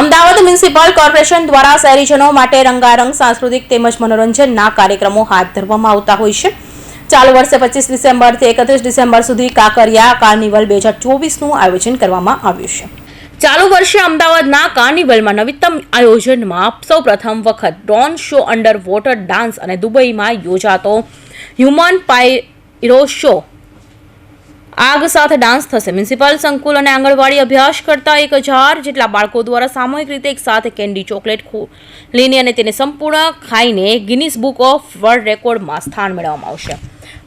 Ahmedabad municipal corporation દ્વારા શહેરીજનો માટે રંગારંગ, સાંસ્કૃતિક તેમજ મનોરંજનના કાર્યક્રમો હાથ ધરવામાં આવતા હોય છે. ચાલુ વર્ષે પચીસ ડિસેમ્બરથી એકત્રીસ ડિસેમ્બર સુધી કાંકરિયા કાર્નિવલ બે હજાર ચોવીસનું આયોજન કરવામાં આવ્યું છે. ચાલુ વર્ષે અમદાવાદના કાર્નિવલમાં નવીનતમ આયોજનમાં સૌપ્રથમ વખત drone show under water dance અને દુબઈમાં યોજાતો હ્યુમન પાયરો શો આગ સાથે ડાન્સ થશે. મ્યુનિસિપલ સંકુલ અને આંગણવાડી અભ્યાસ કરતા એક હજાર જેટલા બાળકો દ્વારા સામૂહિક રીતે એક સાથે કેન્ડી ચોકલેટ લઈને અને તેને સંપૂર્ણ ખાઈને ગિનિસ બુક ઓફ વર્લ્ડ રેકોર્ડમાં સ્થાન મેળવવામાં આવશે.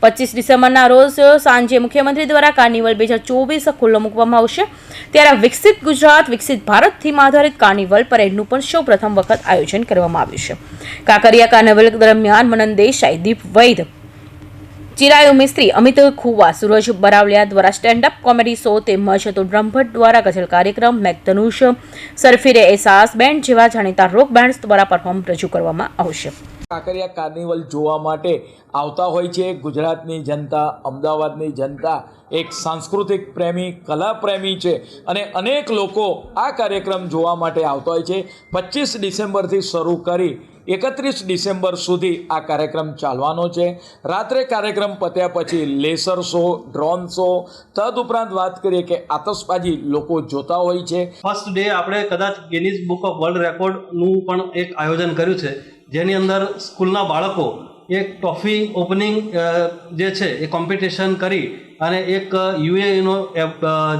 પચીસ ડિસેમ્બરના રોજ સાંજે મુખ્યમંત્રી દ્વારા કાર્નિવલ બે હજાર ચોવીસ ખુલ્લો મૂકવામાં આવશે. ત્યારે વિકસિત ગુજરાત, વિકસિત ભારત થીમ આધારિત કાર્નિવલ પરેડનું પણ સૌ પ્રથમ વખત આયોજન કરવામાં આવ્યું છે. કાંકરિયા કાર્નિવલ દરમિયાન મનન દેસાઈ, દીપ વૈદ ચિરાયુ મિસ્ત્રી અમિત ખુવા સુરજ બરાવલિયા દ્વારા સ્ટેન્ડ અપ કોમેડી શો તેમજ તો બ્રહ્મભટ્ટ દ્વારા ગઝલ કાર્યક્રમ, મેઘધનુષ, સરફીરે એસાસ બેન્ડ જેવા જાણીતા રોક બેન્ડ્સ દ્વારા પરફોર્મ રજૂ કરવામાં આવશે. કાંકરિયા કાર્નિવલ જોવા માટે આવતા હોય છે ગુજરાતની જનતા, અમદાવાદની જનતા. એક સાંસ્કૃતિક પ્રેમી, કલા પ્રેમી છે અને અનેક લોકો આ કાર્યક્રમ જોવા માટે આવતા હોય છે. પચીસ ડિસેમ્બરથી શરૂ કરી એકત્રીસ ડિસેમ્બર સુધી આ કાર્યક્રમ ચાલવાનો છે. રાત્રે કાર્યક્રમ પત્યા પછી લેસર શો, ડ્રોન શો તદુપરાંત વાત કરીએ કે આતશબાજી લોકો જોતા હોય છે. ફર્સ્ટ ડે આપણે કદાચ ગિનિઝ બુક ઓફ વર્લ્ડ રેકોર્ડનું પણ એક આયોજન કર્યું છે. જેની અંદર સ્કૂલના બાળકો એક ટ્રોફી ઓપનિંગ જે છે એ કોમ્પિટિશન કરી અને એક યુએનો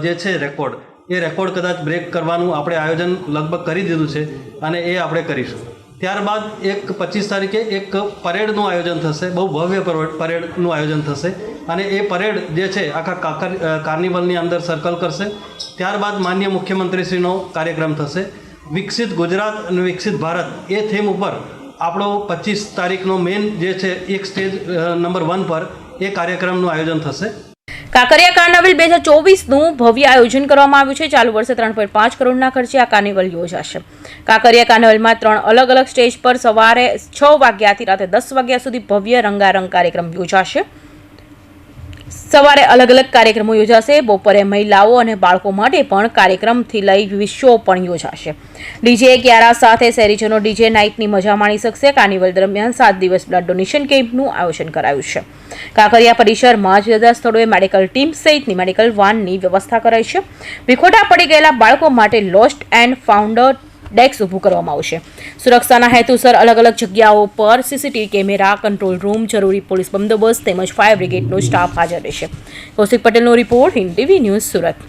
જે છે રેકોર્ડ, એ રેકોર્ડ કદાચ બ્રેક કરવાનું આપણે આયોજન લગભગ કરી દીધું છે અને એ આપણે કરીશું. ત્યારબાદ એક પચીસ તારીખે એક પરેડનું આયોજન થશે. બહુ ભવ્ય પરેડ- પરેડનું આયોજન થશે. અને એ પરેડ જે છે, આખા કાકર કાર્નિવલની અંદર સર્કલ કરશે. ત્યારબાદ માન્ય મુખ્યમંત્રીશ્રીનો કાર્યક્રમ થશે. વિકસિત ગુજરાત અને વિકસિત ભારત એ થીમ ઉપર આપણો પચીસ તારીખનો મેઇન જે છે, એક સ્ટેજ નંબર વન પર એ કાર્યક્રમનું આયોજન થશે. કાંકરિયા કાર્નિવલ બે હજાર ચોવીસનું ભવ્ય આયોજન કરવામાં આવ્યું છે. ચાલુ વર્ષે ત્રણ પોઈન્ટ પાંચ કરોડના ખર્ચે આ કાર્નિવલ યોજાશે. કાંકરિયા કાર્નિવલમાં ત્રણ અલગ અલગ સ્ટેજ પર સવારે છ વાગ્યાથી રાતે દસ વાગ્યા સુધી ભવ્ય રંગારંગ કાર્યક્રમ યોજાશે. સવારે અલગ અલગ કાર્યક્રમો યોજાશે. બપોરે મહિલાઓ અને બાળકો માટે પણ કાર્યક્રમથી લઈ વિવિધ પણ યોજાશે. ડીજે ગ્યારા સાથે શહેરીજનો ડીજે નાઇટની મજા માણી શકશે. કાર્નિવલ દરમિયાન સાત દિવસ બ્લડ ડોનેશન કેમ્પનું આયોજન કરાયું છે. કાંકરિયા પરિસરમાં જુદા જુદા સ્થળોએ મેડિકલ ટીમ સહિતની મેડિકલ વાનની વ્યવસ્થા કરાઈ છે. વિખોટા પડી ગયેલા બાળકો માટે લોસ્ટ એન્ડ ફાઉન્ડર ડેસ્ક ઊભું કરવામાં આવશે. સુરક્ષાના હેતુસર અલગ અલગ જગ્યાઓ પર સીસીટીવી કેમેરા, કંટ્રોલ રૂમ, જરૂરી પોલીસ બંદોબસ્ત તેમજ ફાયર બ્રિગેડનો સ્ટાફ હાજર રહેશે. કૌશિક પટેલનો report Hind TV news Surat.